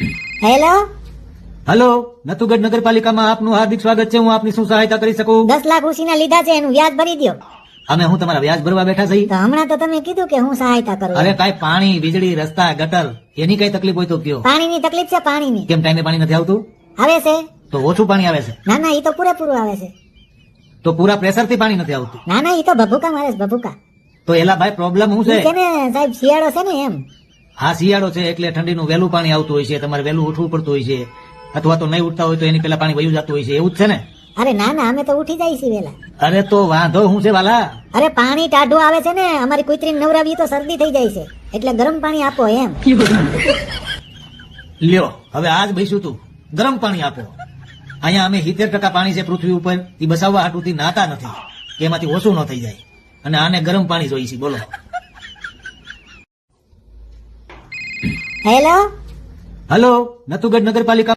Hello? Hello નતુગઢ નગરપાલિકામાં આપનું હાર્દિક સ્વાગત છે હું આપની શું સહાયતા કરી શકું? દસ લાખ ઉસીના લીધા છે એનું વ્યાજ ભરી દો અમે હું તમારા વ્યાજ ભરવા બેઠા છીએ? તો હમણાં તો તમે કીધું કે હું સહાયતા કરું. અરે કાંઈ પાણી વીજળી રસ્તા ગટર એની કઈ તકલીફ હોય તો કયો. પાણીની તકલીફ છે પાણીની. કેમ ટાઈમે પાણી નથી આવતું? આવે છે. તો ઓછું પાણી આવે છે. ના ના એ તો પૂરેપૂરું આવે છે. તો પૂરા પ્રેશરથી પાણી નથી આવતું. ના ના એ તો ભભૂકા મારે ભભૂકા. તો એલા ભાઈ પ્રોબ્લેમ શું છે છે? ને સાહેબ શિયાળો છે ને એમ. હા શિયાળો છે એટલે ઠંડીનું વહેલું પાણી આવતું હોય છે તમારે વહેલું ઉઠવું પડતું હોય છે અથવા તો નહીં ઉઠતા હોય તો એની પેલા પાણી વયું જતું હોય છે એવું જ છે ને? અરે ના ના અમે તો ઉઠી જાય છીએ વેલા અરે તો વાંધો હું છે વાલા? અરે પાણી ટાઢું આવે છે ને અમારી કુતરી નવરાવી તો શરદી થઈ જાય છે એટલે ગરમ પાણી આપો એમ. લ્યો હવે આજ બેસું તું. ગરમ પાણી આપો. અહીંયા અમે સિત્તેર ટકા પાણી છે પૃથ્વી ઉપર એ બસાવવા હાટુથી નાતા નથી એમાંથી ઓછું ન થઈ જાય. અને આને ગરમ પાણી જોઈએ છે બોલો. હેલો હલો નતુગઢ નગરપાલિકા